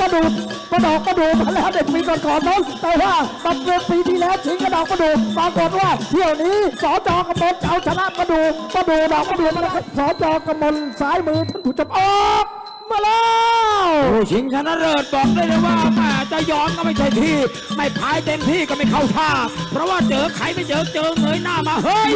กระดูดกระดอกกระดูดมาแล้วเด็กปีก่อนๆนั้นแต่ว่าตัดเดือนปีที่แล้วชิงกระดอกกระดูดปรากฏว่าเที่ยวนี้สจกำมลเอาชนะกระดูดกระดูดดอกกระดูกมาแล้วสจกำมลซ้ายมือท่านผู้ชมออกมาแล้วผู้ชิงชนะเลิศบอกได้เลยว่า แม่จะย้อนก็ไม่ใช่ที่ ไม่พายเต็มที่ก็ไม่เข้าท่า เพราะว่าเจอใครไม่เจอเจอเงยหน้ามาเฮ้ย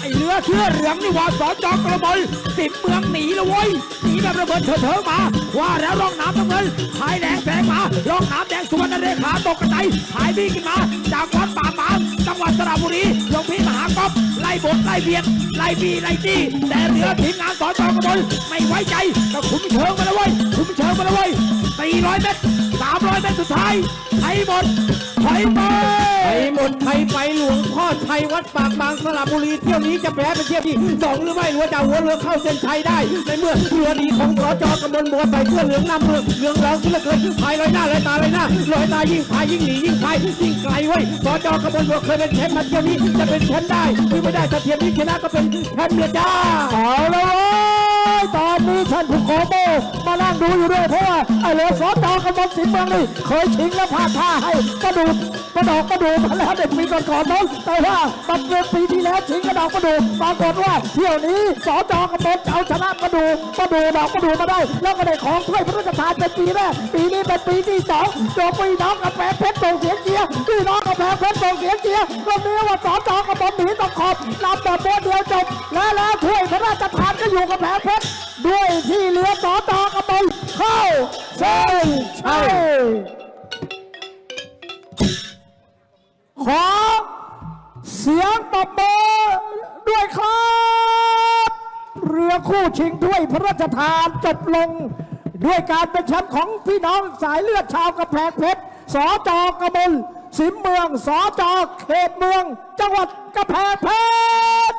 ไอเรือเชื่อเหลืองนี่ว่าสอจอกระบลสิบเมืองหนีล้วเว้ยหนีแบบระเบิดเถิดเถิงมา ว่าแล้วร่องน้ำน้ำเงินพายแดงแสงมาร่องน้ำแดงสุวรรณเรขาตกกระไดพายวิ่งขึ้นมา จากวัดป่าหมามจังหวัดสระบุรีหลวงพี่มหากอบไล่บดไล่เบียดไล่บีไล่จี้แต่เรือทีมงานสอจอกระบลไม่ไว้ใจก็คุมเชิงมาล้วเว้ยคุมเชิงมาล้วเว้ย400เมตร 300เมตรสุดท้ายไทยหมดถอยไปไทยหมดไทยไปหลวงพ่อชัยวัดปากบางสระบุรีเที่ยวนี้จะแพ้เป็นเที่ยวที่สองหรือไม่หรือว่าจะหัวเรือเข้าเส้นชัยได้ ในเมื่อเรือดีของสจกำมลบัวใส่เสื้อเหลืองนำเรือเหลืองเหลืองขึ้นเหลือเกินพายลอยหน้าลอยตาลอยหน้าลอยตายิ่งพายยิ่งหนียิ่งพายยิ่งไกลเว้ยสจกำมลบัวเคยเป็นแชมป์มาเที่ยวนี้จะเป็นแชมป์ได้หรือไม่ได้ถ้าเทียมนี้ชนะก็เป็นแชมป์เรือจ้าเอาละเว้ยต ท่านผู้ขอโบมานั่งดูอยู่ด้วยเพราะว่าไอ้เหลือสอนจอกำมลสิงห์เมืองนี่เคยชิงแล้วพลาดท่าให้กระดูดกระดอกกระดูดมาแล้วเด็กปีก่อนๆนั้นแต่ว่าตัดเงินปีที่แล้วชิงกระดอกกระดูดปรากฏว่าเที่ยวนี้สอจอกำมลเอาชนะกระดูดกระดูดดอกกระดูดมาได้ แล้วก็ได้ของถ้วยพระราชทานเป็นปีแรกปีนี้เป็นปีที่สองโจมปีน้องกระแพงเพชรส่ง องกระแพงเพชรส่งเสียงเชียร์ก็มีว่าสอจอกำมลหนีตะขอบลำแบบโบเดียวจบ และแล้วถ้วยพระราชทานก็อยู่กับแผงเพชรด้วยที่เหลือสอจอกำมลเข้าเส้นชัยขอเสียงตบมือด้วยครับ เรือคู่ชิงถ้วยพระราชทานจบลงด้วยการเป็นแชมป์ของพี่น้องสายเลือดชาวกระแพงเพชรสอจอกระมล สิมเมืองสอจอเขตเมือง จังหวัดกระแพงเพชร